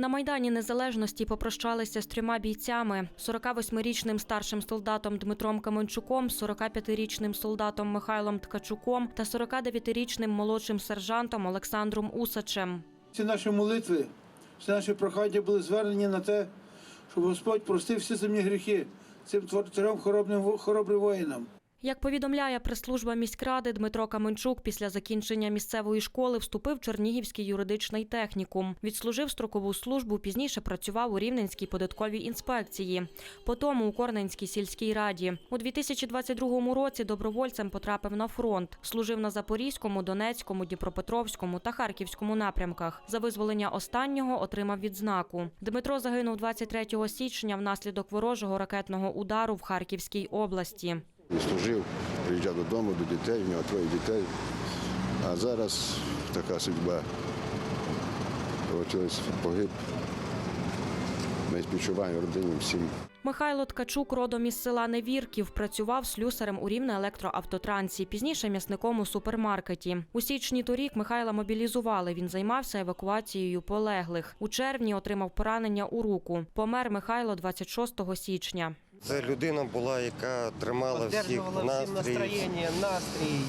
На Майдані Незалежності попрощалися з трьома бійцями: 48-річним старшим солдатом Дмитром Каменчуком, 45-річним солдатом Михайлом Ткачуком та 49-річним молодшим сержантом Олександром Усачем. Ці наші молитви, всі наші прохання були звернені на те, щоб Господь простив всі земні гріхи цим твор- трьом хоробним хоробрим воїнам. Як повідомляє прес-служба міськради, Дмитро Каменчук після закінчення місцевої школи вступив в Чернігівський юридичний технікум. Відслужив строкову службу, пізніше працював у Рівненській податковій інспекції, потім у Корненській сільській раді. У 2022 році добровольцем потрапив на фронт. Служив на Запорізькому, Донецькому, Дніпропетровському та Харківському напрямках. За визволення останнього отримав відзнаку. Дмитро загинув 23 січня внаслідок ворожого ракетного удару в Харківській області. Він служив, приїжджав додому до дітей, в нього троє дітей. А зараз така судьба. Получилось, погиб. Ми співчуваємо родині всім. Михайло Ткачук родом із села Невірків працював слюсарем у рівне електроавтотрансі, пізніше м'ясником у супермаркеті. У січні торік Михайла мобілізували. Він займався евакуацією полеглих. У червні отримав поранення у руку. Помер Михайло 26 січня. Це людина була, яка тримала всіх Підтримувала всім настрій. настроєння, настрій,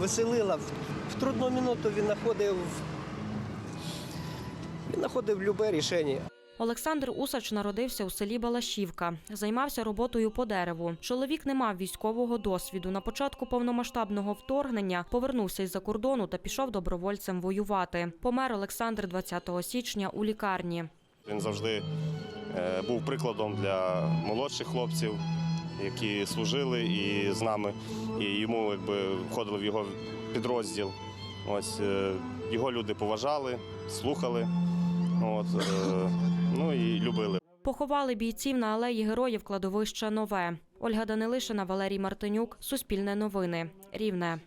веселила. В- В трудну минуту він знаходив, він знаходив любе рішення. Олександр Усач народився у селі Балашівка. Займався роботою по дереву. Чоловік не мав військового досвіду. На початку повномасштабного вторгнення повернувся із-за кордону та пішов добровольцем воювати. Помер Олександр 20 січня у лікарні. Він завжди був прикладом для молодших хлопців, які служили і з нами, і йому якби входили в його підрозділ. Ось е, його люди поважали, слухали, от, е, ну і любили. Поховали бійців на алеї героїв кладовища Нове. Ольга Данилишина, Валерій Мартинюк. Суспільне новини. Рівне.